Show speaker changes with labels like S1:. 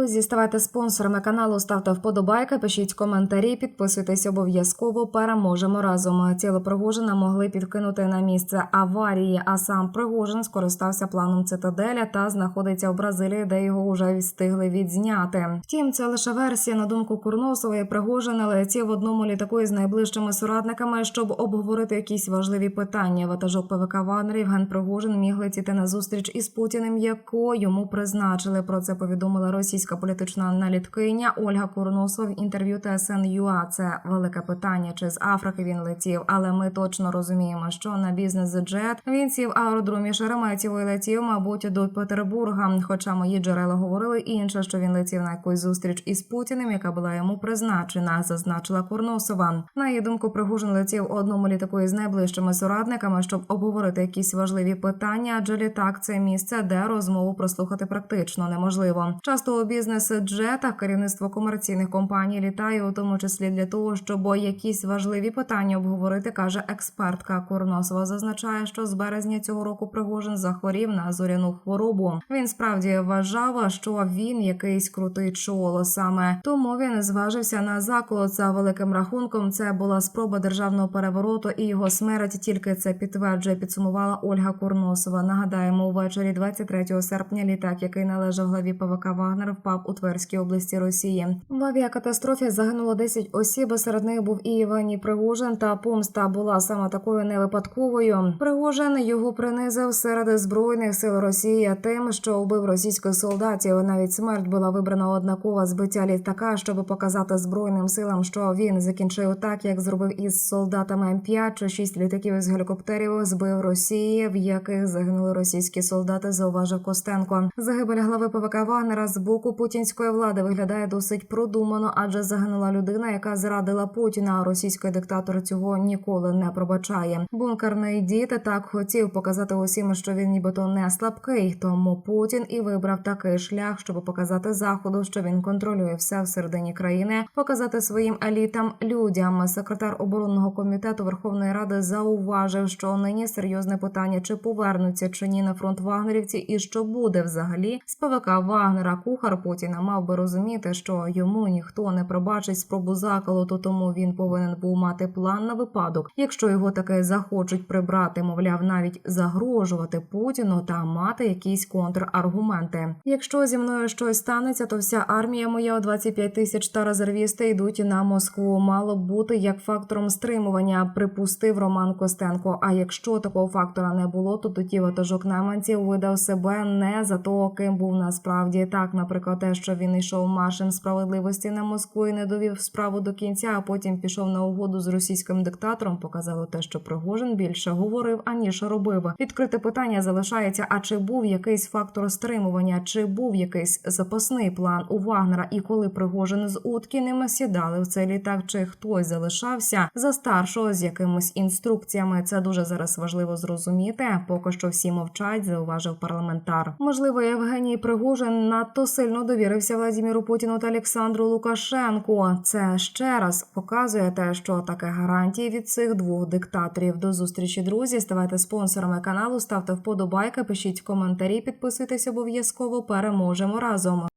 S1: Друзі, ставайте спонсорами каналу, ставте вподобайки, пишіть коментарі, підписуйтесь обов'язково. Переможемо разом. Тіло Пригожина могли підкинути на місце аварії, а сам Пригожин скористався планом цитаделя та знаходиться в Бразилії, де його вже встигли відзняти. Втім, це лише версія на думку Курносової. Пригожин летів в одному літаку із найближчими соратниками, щоб обговорити якісь важливі питання. Ватажок ПВК Вагнер Євген Пригожин міг летіти на зустріч із Путіним, яку йому призначили. Про це повідомила російська політична аналіткиня Ольга Курносова в інтерв'ю ТСН.ЮА. Це велике питання, чи з Африки він летів, але ми точно розуміємо, що на бізнес джет він сів аеродромі Шереметьєво і летів, мабуть, до Петербурга. Хоча мої джерела говорили інше, що він летів на якусь зустріч із Путіним, яка була йому призначена, зазначила Курносова. На її думку, Пригожин летів одному літаку із найближчими соратниками, щоб обговорити якісь важливі питання, адже літак це місце, де розмову прослухати практично неможливо. Часто у бізнес-джетах керівництво комерційних компаній літає, у тому числі для того, щоб якісь важливі питання обговорити, каже експертка Курносова. Зазначає, що з березня цього року Пригожин захворів на зоряну хворобу. Він справді вважав, що він якийсь крутий чоло саме тому він зважився на заколот за великим рахунком. Це була спроба державного перевороту, і його смерть тільки це підтверджує. Підсумувала Ольга Курносова. Нагадаємо, увечері 23 серпня літак, який належав главі ПВК Вагнер, впав у Тверській області Росії. В авіакатастрофі загинуло 10 осіб. Серед них був і Євгеній Пригожин. Та помста була саме такою не випадковою. Пригожин його принизив серед збройних сил Росії тим, що вбив російських солдатів. Навіть смерть була вибрана однакова збиття літака, щоб показати збройним силам, що він закінчив так, як зробив із солдатами М5 чи 6 літаків із гелікоптерів збив Росії, в яких загинули російські солдати. Зауважив Костенко. Загибель глави ПВК Вагнера з боку путінської влади виглядає досить продумано, адже загинула людина, яка зрадила Путіна. А російський диктатор цього ніколи не пробачає. Бункерний дід так хотів показати усім, що він нібито не слабкий. Тому Путін і вибрав такий шлях, щоб показати заходу, що він контролює все всередині країни, показати своїм елітам людям. Секретар оборонного комітету Верховної Ради зауважив, що нині серйозне питання, чи повернуться чи ні на фронт вагнерівці, і що буде взагалі з ПВК Вагнера. Кухар Путіна мав би розуміти, що йому ніхто не пробачить спробу заколоту, тому він повинен був мати план на випадок, якщо його таки захочуть прибрати, мовляв, навіть загрожувати Путіну та мати якісь контраргументи. Якщо зі мною щось станеться, то вся армія моя 25 тисяч та резервісти йдуть на Москву. Мало б бути як фактором стримування, припустив Роман Костенко. А якщо такого фактора не було, то тоді ватажок найманців видав себе не за того, ким був насправді так. Наприклад, те, що він йшов маршем справедливості на Москву і не довів справу до кінця, а потім пішов на угоду з російським диктатором. Показало те, що Пригожин більше говорив аніж робив. Відкрите питання залишається: а чи був якийсь фактор стримування, чи був якийсь запасний план у Вагнера? І коли Пригожин з Уткіним сідали в цей літак, чи хтось залишався за старшого з якимись інструкціями? Це дуже зараз важливо зрозуміти. Поки що всі мовчать, зауважив парламентар. Можливо, Євгеній Пригожин надто сильно довірився Владіміру Путіну та Олександру Лукашенку. Це ще раз показує те, що таке гарантії від цих двох диктаторів. До зустрічі, друзі. Ставайте спонсорами каналу, ставте вподобайки, пишіть коментарі, підписуйтесь обов'язково. Переможемо разом.